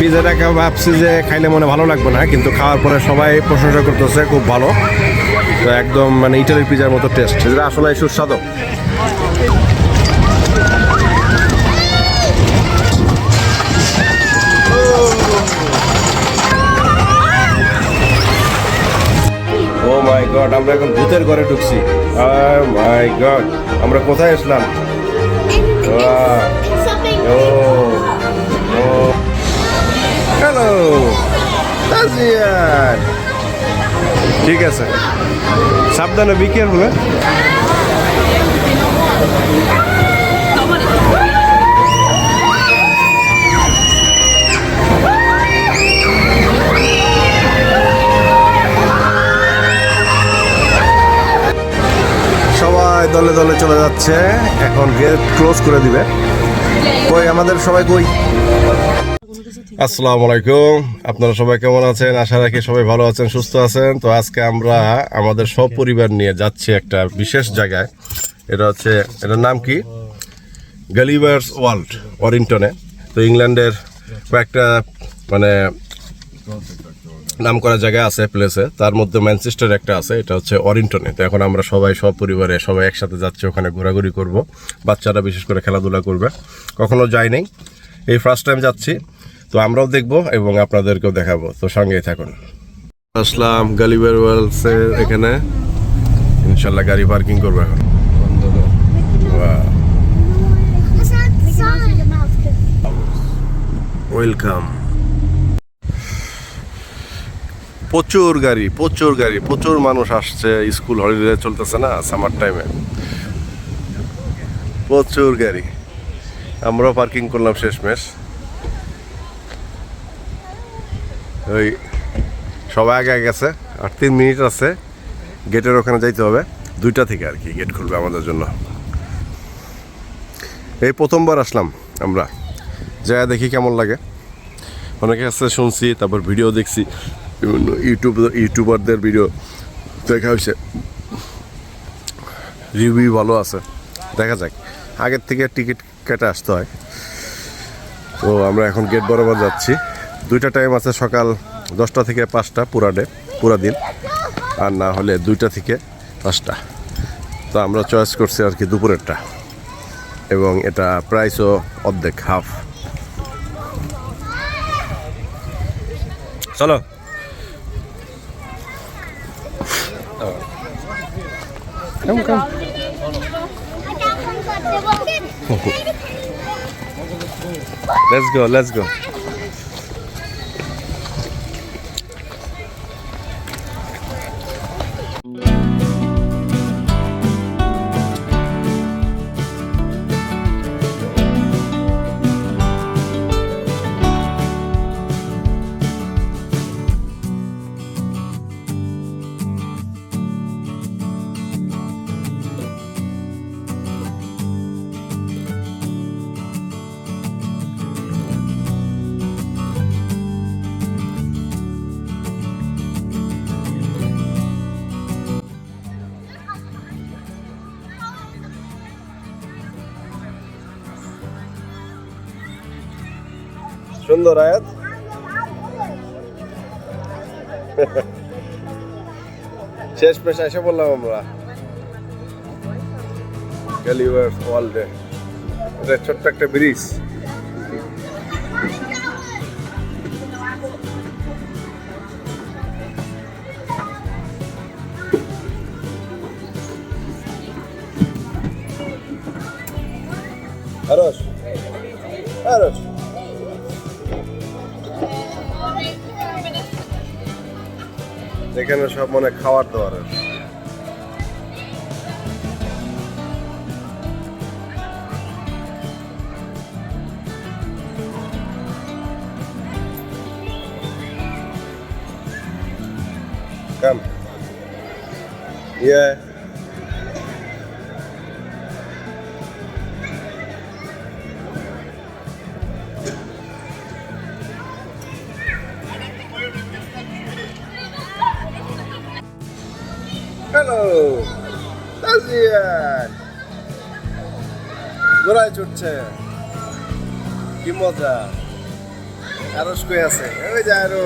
পিজাটাকে ভাবছি যে খাইলে মনে ভালো লাগবে না কিন্তু খাওয়ার পরে সবাই প্রশংসা করতেছে খুব ভালো। তো একদম মানে ইটালির পিজার মতো টেস্ট যেটা আসলে সুস্বাদু। ও মাই গড আমরা এখন ভূতের ঘরে ঢুকছি। মাই গড আমরা কোথায় আসলাম. ও ও ঠিক আছে। সাবধানে বি কেয়ারফুল সবাই দলে দলে চলে যাচ্ছে। এখন গেট ক্লোজ করে দিবে। কই, আমাদের সবাই কই? আসসালামু আলাইকুম। আপনারা সবাই কেমন আছেন? আশা রাখি সবাই ভালো আছেন, সুস্থ আছেন। তো আজকে আমরা আমাদের সব পরিবার নিয়ে যাচ্ছি একটা বিশেষ জায়গায়। এটা হচ্ছে, এটার নাম কি? গালিভার্স ওয়ার্ল্ড ওয়ারিংটনে তো ইংল্যান্ডের কয়েকটা মানে নাম করা জায়গা আছে প্লেসে তার মধ্যে ম্যানচেস্টার একটা আছে, এটা হচ্ছে অরিন্টনে তো এখন আমরা সবাই সব পরিবারে সবাই একসাথে যাচ্ছি, ওখানে ঘোরাঘুরি করব। বাচ্চারা বিশেষ করে খেলাধুলা করবে। কখনো যাই নাই এই ফার্স্ট টাইম যাচ্ছি। তো আমরাও দেখব এবং আপনাদেরকেও দেখাবো। তো সঙ্গেই থাকুন। আসলাম গালিবার ওয়েলসে এখানে। ইনশাল্লাহ গাড়ি পার্কিং করব এখন। ওয়েলকাম। প্রচুর গাড়ি প্রচুর গাড়ি, প্রচুর মানুষ আসছে। স্কুল হলিডে চলতেছে না, সামার টাইমে। প্রচুর গাড়ি। আমরাও পার্কিং করলাম শেষমেশ। ওই সবাই আগে গেছে, আর তিন মিনিট আছে। গেটের ওখানে যাইতে হবে। দুইটা থেকে আর কি গেট খুলবে আমাদের জন্য। এই প্রথমবার আসলাম আমরা। যা দেখি কেমন লাগে। অনেকে কাছে শুনছি, তারপর ভিডিও দেখছি। বিভিন্ন ইউটিউব, ইউটিউবারদের ভিডিও দেখা হয়েছে রিভিউ ভালো আছে। দেখা যাক। আগের থেকে টিকিট কেটে আসতে হয়। তো আমরা এখন গেট বরাবর যাচ্ছি। দুইটা টাইম আছে সকাল দশটা থেকে পাঁচটা পুরা ডে পুরা দিন। আর না হলে দুইটা থেকে পাঁচটা। তো আমরা চয়েস করছি আর কি দুপুরেরটা। এবং এটা প্রাইসও অর্ধেক হাফ চলো. Let's go, let's go. সুন্দর আয়াত। শেষ পেশা এসে বললাম আমরা। গ্যালিভার্স ওয়ার্ল্ডে এটা ছোট্ট একটা ব্রিজ। এখানে সব মানে খাওয়ার দাওয়ার. Yeah. ঘোড়ায় চড়ছে কি মজা। আরস কই আছে? ওই যে আরও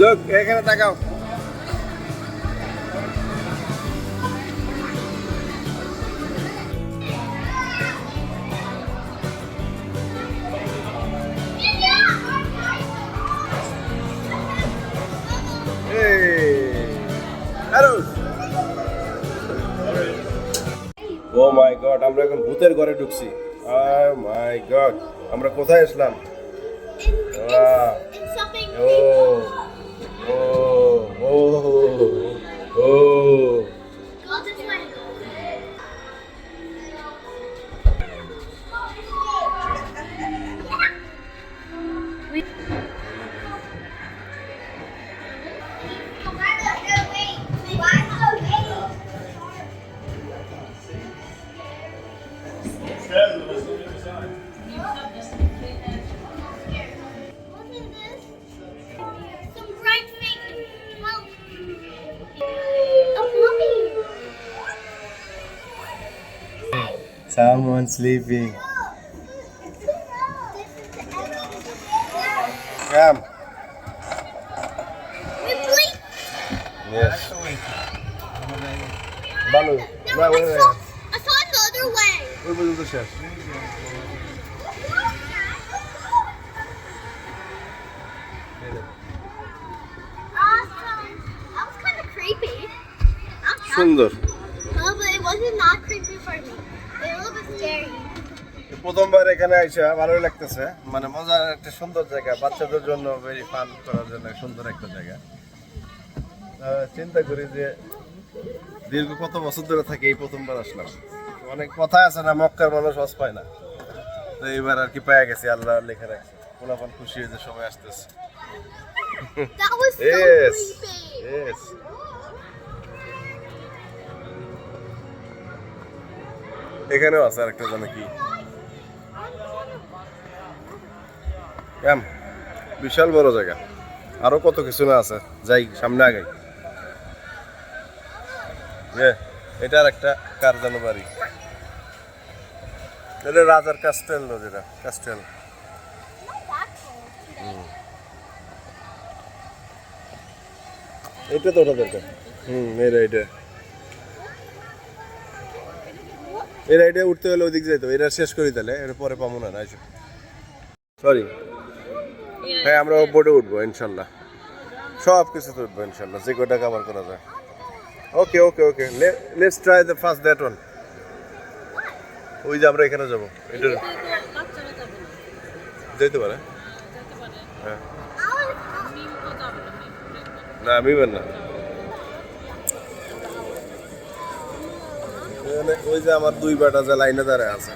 লোক এখানে তাকাও। গড আমরা এখন ভূতের ঘরে ঢুকছি। মাই গড আমরা কোথায় আসলাম? ও sleeping. Come. We blink. Yes. Balu. No, I saw, I saw it the other way. ওই পর্যন্ত শেষ Awesome. That was kind of creepy. I'm happy. সুন্দর প্রথমবার এখানে আইসা ভালোই লাগতেছে। মানে মজার একটা সুন্দর জায়গা বাচ্চাদের জন্য ভেরি ফান করার জন্য সুন্দর একটা জায়গা। চিন্তা করি যে দীর্ঘ কত বছর ধরে থাকি এই প্রথমবার আসলাম। অনেক কথা আছে না মক্কার মানুষ হস পায় না। তো এইবার আর কি পেয়ে গেছি আল্লাহ লেখা রাখছে। পোলাপান খুশি হয়েছে সবাই আসতেছে। That was Yes. Yes. এখানেও আছে আরেকটা জানো কি? ক্যাম বিশাল বড় জায়গা। আরও কত কিছু না আছে, যাই, সামনে আগাই। এ এটা আর একটা কার জানো বাড়ি। এটা রাজার কাস্টেল যেটা? কাস্টেল এটা তো ওটা দরকার। হুম এটা এটা এরা এটা উঠতে হলে ওদিক যাইতো এটা শেষ করি তাহলে, এর পরে পাবো না সরি হ্যাঁ আমরা বোর্ডে উঠবো ইনশাল্লাহ। সব কিছুতে উঠবো ইনশাল্লাহ। যে কটা কাভার করা যায়। Okay okay okay let's try the first that one ওই যে আমরা এখানে যাব। এটা যেতে পারে? হ্যাঁ না আমি না ওই যে আমার দুই বেটা যে লাইনে দাঁড়ায় আছে।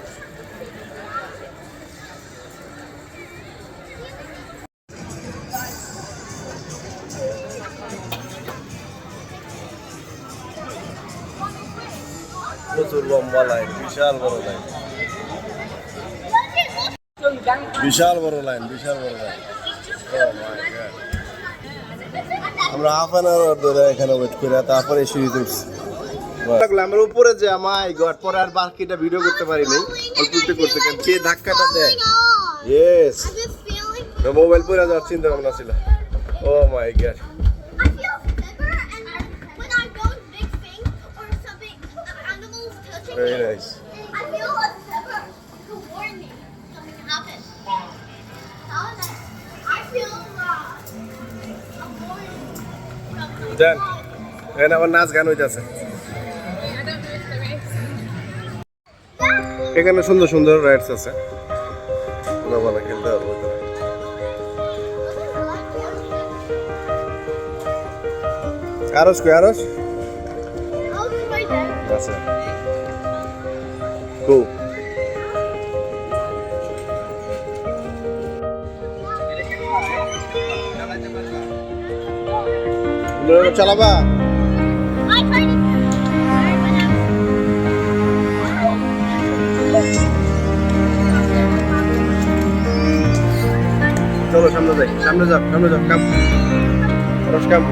প্রচুর লম্বা লাইন বিশাল বড় লাইন বিশাল বড় লাইন বিশাল বড় লাইন আমরা হাফ অ্যান আওয়ার ধরে এখানে ওয়েট করে তারপরে উঠছি। লাগল আমরা উপরে যে মাই গড পরে আর বাকিটা ভিডিও করতে পারি নাই অল্প একটু করতে কারণ যে ধাক্কাটা দেয়? ইয়েস মোবাইল পরে যাওয়ার চিন্তা ভাবনা ছিল। ও my god me, nice I feel a shiver to warn me something happened. I feel uh, a warning Done. এখানে আবার নাচ গান হইতেছে এখানে সুন্দর সুন্দর রাইডস আছে পোলাপানা খেলতে পারব এখানে। আরস গো চালাবা. চলো সামনে যাই সামনে যাও সামনে যাও কাম আরস কাম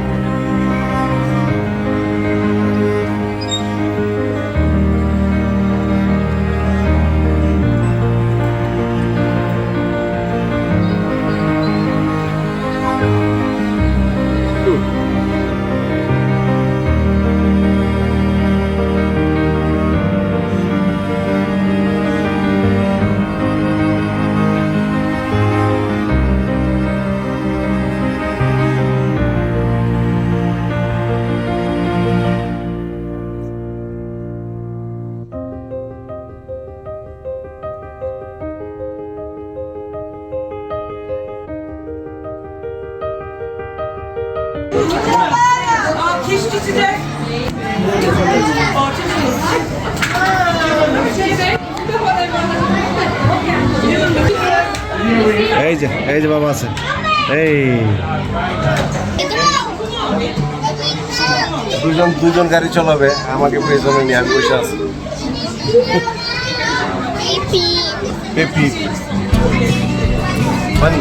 এই যে এই যে বাবা আছে। এই। দুজন দুজন গাড়ি চলাবে আমাকে পেছনে নিয়ে আমি বসে আছি। পেপি পানি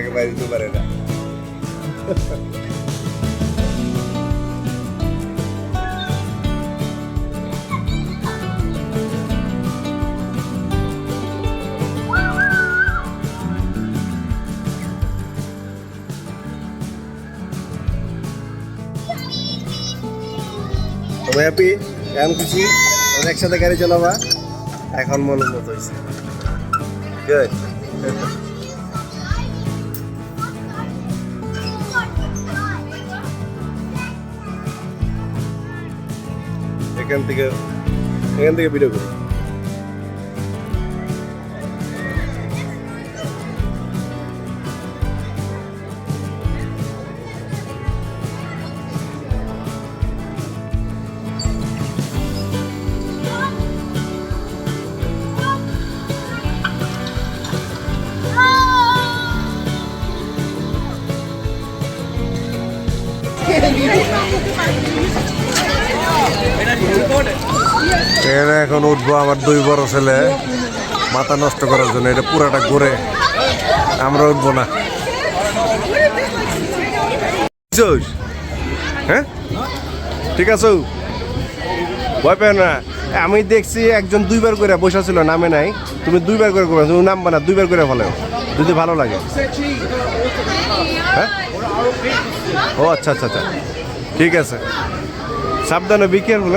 আগে বাইরে দিতে পারে না। কেমন খুশি একসাথে গাড়ি চালাবা। এখন মনের মতো হয়েছে। এখান থেকে এখান থেকে ভিডিও করি এখানে উঠবো আমার দুই বড় ছেলে। মাথা নষ্ট করার জন্য, এটা পুরাটা ঘুরে। আমরা উঠবো না। হ্যাঁ? ঠিক আছে? ভয় পেও না। আমি দেখছি একজন দুইবার করে বসা ছিল, নামে নাই। তুমি দুইবার করে করবে তুমি নামবা না, দুইবার করে ফেলো যদি ভালো লাগে। হ্যাঁ? ও আচ্ছা আচ্ছা আচ্ছা। ঠিক আছে। সাবধানে বি কেয়ারফুল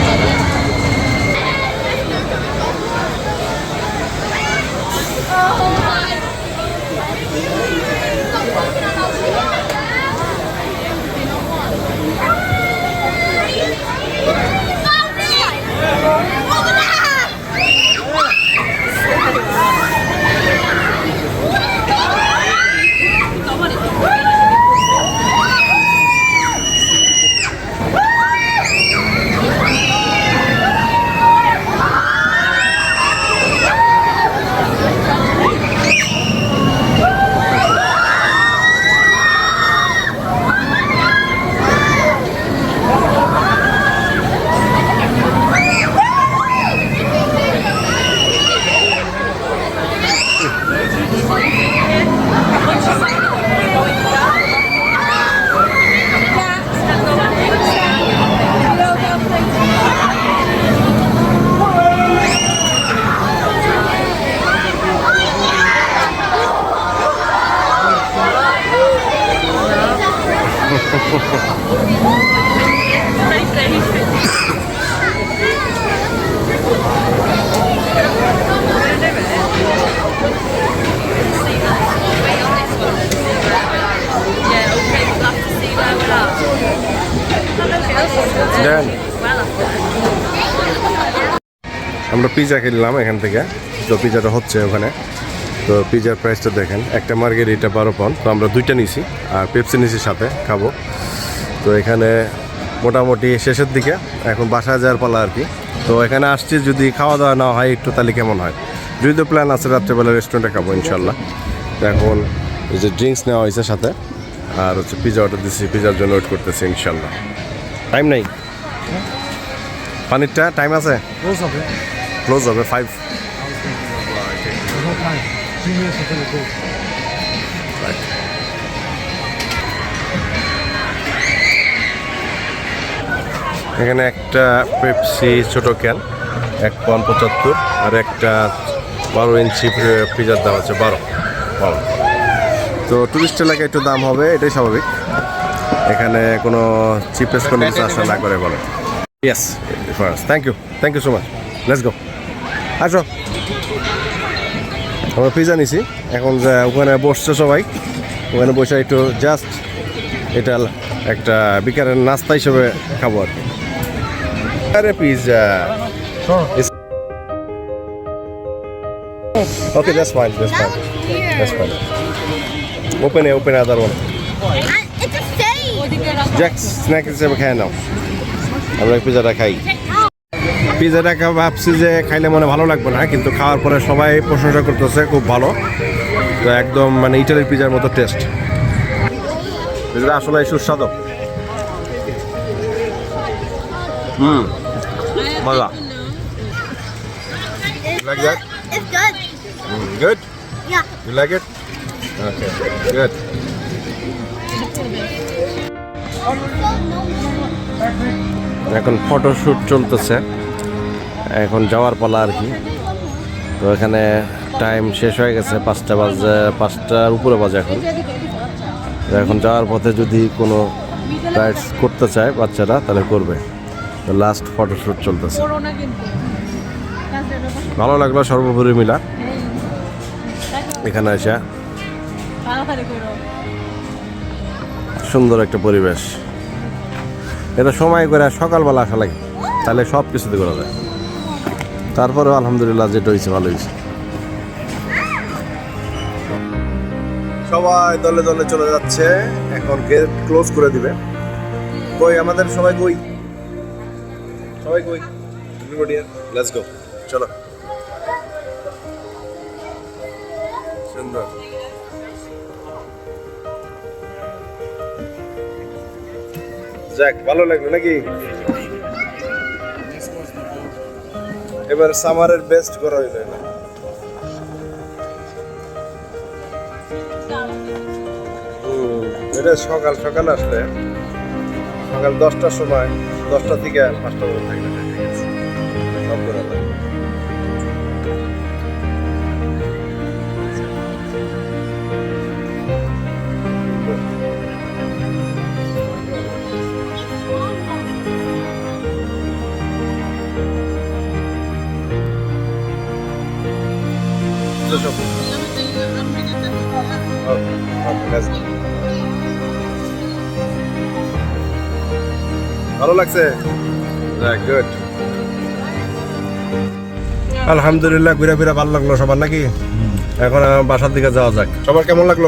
দেন আমরা পিজা কিনলাম এখান থেকে। তো পিজাটা হচ্ছে ওখানে। তো পিজার প্রাইসটা দেখেন একটা মার্গেরিটা বারো পাউন্ড তো আমরা দুইটা নিছি আর পেপসি নিছি সাথে খাব। তো এখানে মোটামুটি শেষের দিকে এখন বাসা যাওয়ার পালা আর কি। তো এখানে আসছি যদি খাওয়া দাওয়া না হয় একটু তাহলে কেমন হয়? যদি তো প্ল্যান আছে রাত্রেবেলা রেস্টুরেন্টে খাব ইনশাল্লাহ তো এখন এই যে ড্রিঙ্কস নেওয়া হয়েছে সাথে আর হচ্ছে পিজা অর্ডার দিচ্ছি পিজার জন্য ওয়েট করতেছি ইনশাল্লাহ টাইম নেই? পানিরটা টাইম আছে? Close হবে ফাইভ goes. এখানে একটা পেপসি ছোট ক্যান এক পন পঁচাত্তর আর একটা বারো ইঞ্চি পিজার দাম আছে বারো বারো। তো টুরিস্ট এলাকায় একটু দাম হবে এটাই স্বাভাবিক। এখানে কোনো চিপেস্ট কোনো কিছু আশা না করে বলে। Yes first thank you thank you so much let's go আসো। আমরা পিজা নিছি। এখন যে ওখানে বসছে সবাই। ওখানে বসে একটু জাস্ট এটা একটা বিকারের নাস্তা হিসেবে খাব আর কি। আরে pizza Sure. Okay that's fine that's That fine looks weird. That's fine open open other one I- It's a হিসেবে খেয়ে নাও। আমরা পিজাটা খাই। পিজাটা ভাবছি যে খাইলে মনে ভালো লাগবে না কিন্তু খাওয়ার পরে সবাই প্রশংসা করতেছে খুব ভালো তো একদম মানে ইটালির পিজার মতো টেস্ট পিজাটা আসলে সুস্বাদু হুম মজা like that? It's good. Good? Yeah. You like it? Okay, good. এখন ফটোশ্যুট চলতেছে এখন যাওয়ার পালা আর কি। তো এখানে টাইম শেষ হয়ে গেছে, পাঁচটা বাজে, পাঁচটার উপরে বাজে এখন। এখন যাওয়ার পথে যদি কোনো রাইডস করতে চায় বাচ্চারা, তাহলে করবে। তো লাস্ট ফটোশ্যুট চলতেছে। ভালো লাগল সর্বোপরি মিলা। এখানে করো সুন্দর একটা পরিবেশ। এটা সময় করে সকালবেলা আসা লাগে। তাহলে সব কিছুতে করা যায়। তারপরেও আলহামদুলিল্লাহ যেটা হয়েছে, ভালো হয়েছে। সবাই দলে দলে চলে যাচ্ছে, এখন গেট ক্লোজ করে দিবে। কই, আমাদের সবাই কই? সবাই কই? লেটস গো চলো। সুন্দর। যাক, ভালো লাগল নাকি? এবার সামারের বেস্ট করা হইল না। এটা সকাল সকাল আসলে। সকাল দশটার সময়, দশটা থেকে পাঁচটা পর্যন্ত থাকলে ভালো লাগছে? গুড আলহামদুলিল্লাহ ঘুরে ফিরে ভালো লাগল সবার নাকি? এখন আমার বাসার দিকে যাওয়া যাক। সবার কেমন লাগল?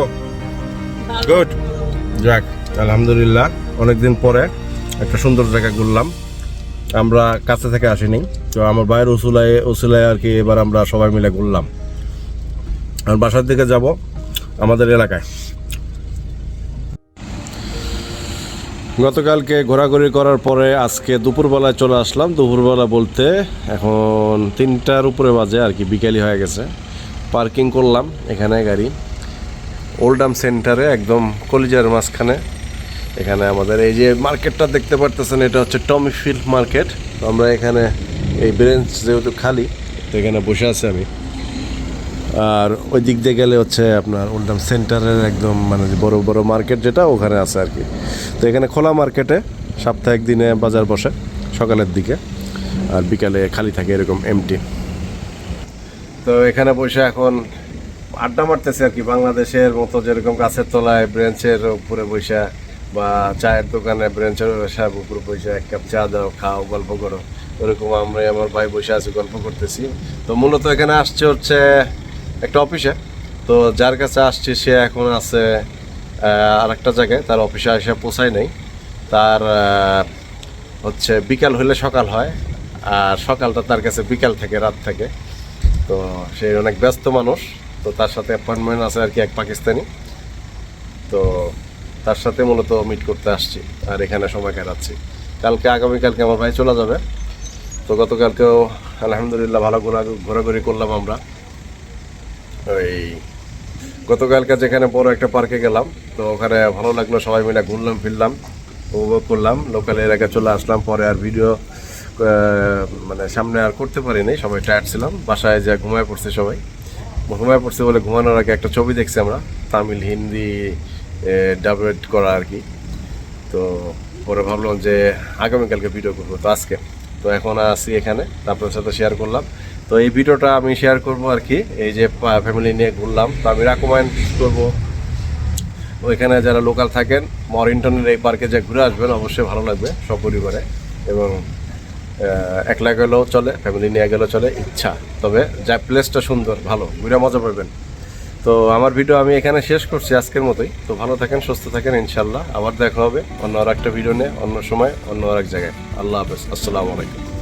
গুড যাক আলহামদুলিল্লাহ অনেকদিন পরে একটা সুন্দর জায়গা ঘুরলাম। আমরা কাছে থেকে আসিনি তো আমার ভাইয়ের উসুলায় উসুলায় আর কি এবার আমরা সবাই মিলে ঘুরলাম। আর বাসার দিকে যাব আমাদের এলাকায়। গতকালকে ঘোরাঘুরি করার পরে আজকে দুপুরবেলায় চলে আসলাম। দুপুরবেলা বলতে এখন তিনটার উপরে বাজে আর কি, বিকেলই হয়ে গেছে। পার্কিং করলাম এখানে গাড়ি। ওল্ডাম সেন্টারে একদম কলিজার মাঝখানে। এখানে আমাদের এই যে মার্কেটটা দেখতে পারতেছেন, এটা হচ্ছে টমি ফিল্ড মার্কেট আমরা এখানে এই ব্রেঞ্চ যেহেতু খালি, তো এখানে বসে আছি আমি। আর ওই দিক দিয়ে গেলে হচ্ছে আপনার ওল্ডাম সেন্টারের একদম মানে বড় বড় মার্কেট যেটা ওখানে আছে আর কি। তো এখানে খোলা মার্কেটে সাপ্তাহিক দিনে বাজার বসে সকালের দিকে আর বিকালে খালি থাকে এরকম এমটি তো এখানে বসে এখন আড্ডা মারতেছে আর কি, বাংলাদেশের মতো যেরকম গাছের তলায় ব্রেঞ্চের উপরে বসে বা চায়ের দোকানে ব্রেঞ্চের উপরে বসে এক কাপ চা দাও, খাও, গল্প করো, ওরকম আমরা আমার ভাই বসে আছি গল্প করতেছি। তো মূলত এখানে আসছে হচ্ছে একটা অফিসে। তো যার কাছে আসছি, সে এখন আছে আর একটা জায়গায়। তার অফিসে এসে পোষায় নেই। তার হচ্ছে বিকাল হলে সকাল হয়, আর সকালটা তার কাছে বিকাল থেকে, রাত থাকে। তো সে অনেক ব্যস্ত মানুষ। তো তার সাথে অ্যাপয়েন্টমেন্ট আছে আর কি এক পাকিস্তানি। তো তার সাথে মূলত মিট করতে আসছি, আর এখানে সময় কাটাচ্ছি। কালকে, আগামীকালকে আমার ভাই চলে যাবে। তো গতকালকেও আলহামদুলিল্লাহ ভালো ঘোরা ঘোরাঘুরি করলাম আমরা। ওই গতকালকে যেখানে বড় একটা পার্কে গেলাম, তো ওখানে ভালো লাগল, সবাই মিলে ঘুরলাম, ফিরলাম, উপভোগ করলাম লোকাল এলাকায় চলে আসলাম, পরে আর ভিডিও মানে সামনে আর করতে পারিনি, সবাই টায়ার্ড ছিলাম, বাসায় যা ঘুমায় পড়ছে সবাই। ঘুমায় পড়ছে বলে ঘুমানোর আগে একটা ছবি দেখছি আমরা, তামিল, হিন্দি ডাবলেট করা আর কি। তো পরে ভাবলাম যে আগামীকালকে ভিডিও করব, তো আজকে। তো এখন আসি এখানে আপনার সাথে শেয়ার করলাম। তো এই ভিডিওটা আমি শেয়ার করব আর কি এই যে ফ্যামিলি নিয়ে ঘুরলাম। তো আমি রেকমেন্ড করব। ওইখানে যারা লোকাল থাকেন মরিংটনের এই পার্কে যে ঘুরে আসবেন, অবশ্যই ভালো লাগবে সপরিবারে। এবং একলা গেলেও চলে ফ্যামিলি নিয়ে গেলেও চলে, ইচ্ছা। তবে যা প্লেসটা সুন্দর, ভালো, ঘুরে মজা পাবেন। তো আমার ভিডিও আমি এখানে শেষ করছি আজকের মতোই। তো ভালো থাকেন, সুস্থ থাকেন ইনশাল্লাহ আবার দেখা হবে অন্য আর একটা ভিডিও নিয়ে, অন্য সময়, অন্য আর এক জায়গায়। আল্লাহ হাফেজ। আসসালামু আলাইকুম।